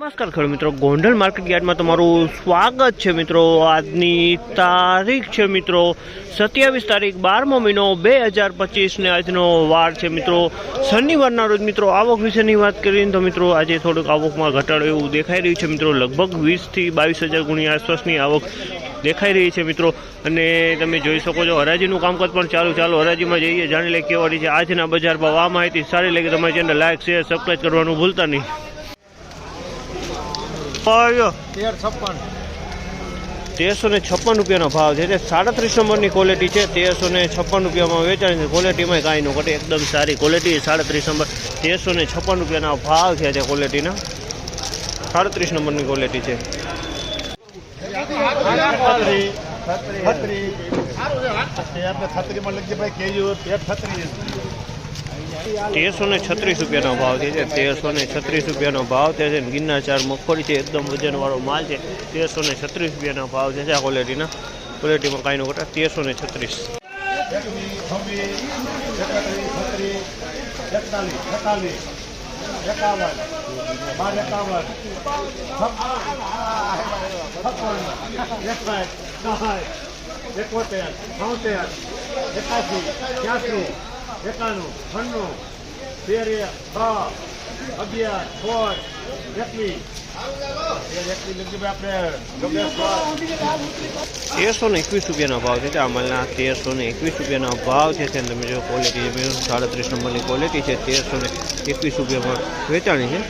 નમસ્કાર ખેડૂત મિત્રો. ગોંડલ માર્કેટ યાર્ડમાં તમારું સ્વાગત છે મિત્રો. આજની તારીખ છે મિત્રો સત્યાવીસ તારીખ, બારમો મહિનો બે હજાર પચીસને આજનો વાર છે મિત્રો. શનિવારના રોજ મિત્રો આવક વિશેની વાત કરીએ તો મિત્રો આજે થોડુંક આવકમાં ઘટાડો એવું દેખાઈ રહ્યું છે મિત્રો. લગભગ વીસથી બાવીસ હજાર ગુણી આસપાસની આવક દેખાઈ રહી છે મિત્રો. અને તમે જોઈ શકો છો, હરાજીનું કામકાજ પણ ચાલુ. ચાલુ હરાજીમાં જઈએ, જાણી લઈએ કેવા રહી છે આજના બજાર ભાવ. આ માહિતી સારી લાગે તમારી ચેનલ લાઈક, શેર સબસ્ક્રાઈબ કરવાનું ભૂલતા નહીં. આવ્યો તેર છપ્પન. તેરસો ને છપ્પન રૂપિયાનો ભાવ છે. તે સાડત્રીસ નંબરની ક્વોલિટી છે. તેરસો ને છપ્પન રૂપિયામાં વેચાણી છે. ક્વોલિટીમાં કાંઈ ન ઘટે. એકદમ સારી ક્વોલિટી સાડત્રીસ નંબર. તેરસો ને છપ્પન રૂપિયાના ભાવ છે તે ક્વોલિટીના સાડત્રીસ નંબરની ક્વોલિટી છે. છત્રી છત્રી. આપણે છત્રીમાં લખીએ ભાઈ કેજો પેટ છત્રી તેરસો ને છત્રીસ રૂપિયાનો ભાવ છે તેરસો ને છત્રીસ રૂપિયાનો ભાવ તે છે ગિરનાર ચાર મગફળી છે એકદમ વજનવાળો માલ છે તેરસો ને છત્રીસ રૂપિયાનો ભાવ છે આ ક્વોલિટીના ક્વોલિટીમાં કાંઈ નો ઘટા તેરસો ને છત્રીસ એકોતેર છોતેર એકાસી ત્યાસી એકાણું છન્નું તેર છ અગિયાર સોળ તેરસો ને એકવીસ રૂપિયાનો ભાવ છે. આ માલના તેરસો ને એકવીસ રૂપિયાનો ભાવ છે. તેને તમે જો ક્વોલિટી છે. સાડત્રીસ નંબરની ક્વોલિટી છે. તેરસો ને એકવીસ રૂપિયામાં વેચાણી છે.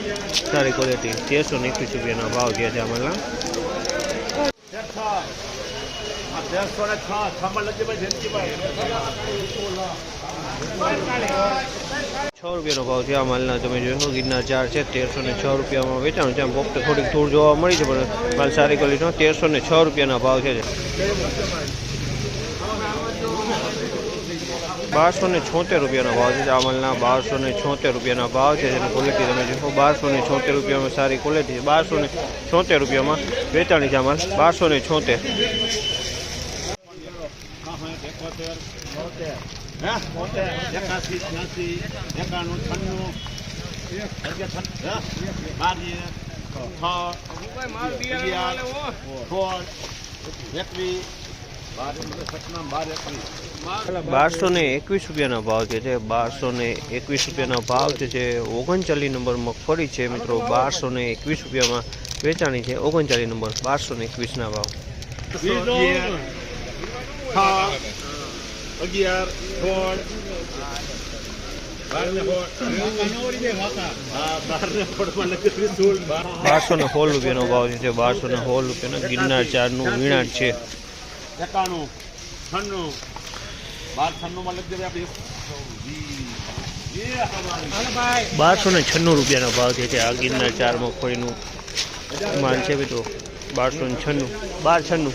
સારી ક્વોલિટી તેરસો ને એકવીસ રૂપિયાનો ભાવ જે છે આ માલના દેડસો ને છ. લખી ભાઈ છ રૂપિયાનો ભાવ છે આ માલના. તમે જોશો ગિરનાર ચાર છે, તેરસો ને છ રૂપિયામાં વેચાણ છે. આમ થોડીક ધૂળ જોવા મળી છે, પણ માલ સારી ક્વોલિટીનો તેરસો ને છ રૂપિયાના ભાવ છે. બારસો ને છોતેર રૂપિયાનો ભાવ છે આ માલના. બારસો ને છોતેર રૂપિયાના ભાવ છે. જેની ક્વોલિટી તમે જોશો બારસો ને છોતેર રૂપિયામાં સારી ક્વોલિટી છે. બારસો ને છોતેર રૂપિયામાં વેચાણી છે બારસો ને છોતેર. એકાસી ત્યાસી એકાણું છન્નું છ એકવીસ બારસો ને એકવીસ રૂપિયાનો ભાવ છે તે બારસો ને એકવીસ રૂપિયાનો ભાવ છે જે ઓગણચાલીસ નંબર મગફળી છે મિત્રો. બારસો ને એકવીસ રૂપિયામાં વેચાણી છે ઓગણચાલીસ નંબર બારસો ને એકવીસના ભાવ. અગિયાર સોળ બારસો ને સોળ રૂપિયાનો ભાવ છે. બારસો ને સોળ રૂપિયાનો ગિરનાર ચારનું વીણાટ છે. એકાણું છન્નું. બાર છન્નુંમાં લખી આપણે. બારસો ને છન્નું રૂપિયાનો ભાવ છે આ ગિરનાર ચાર મગફળીનું માલ છે મિત્રો બારસો ને છન્નું. બાર છન્નું.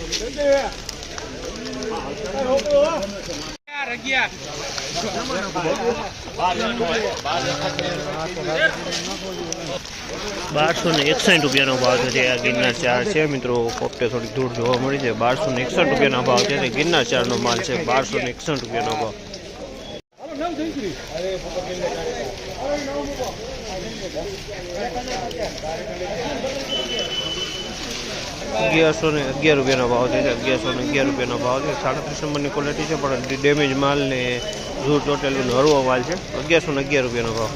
બારસો ને એકસાઠ રૂપિયાનો ભાવ છે આ ગિરનાર ચાર છે. મિત્રો પોપટે થોડીક દૂર જોવા મળી છે. બારસો ને એકસઠ રૂપિયાનો ભાવ છે. ગિરનાર ચારનો માલ છે. બારસો ને એકસઠ રૂપિયાનો ભાવ. અગિયારસો ને અગિયાર રૂપિયાનો ભાવ છે, અગિયારસો ને અગિયાર રૂપિયાનો ભાવ છે સાડત્રીસ નંબરની ક્વોલિટી છે, પણ ડેમેજ માલ ને ઝૂર ચોટેલું હળવો માલ છે અગિયારસો ને અગિયાર રૂપિયાનો ભાવ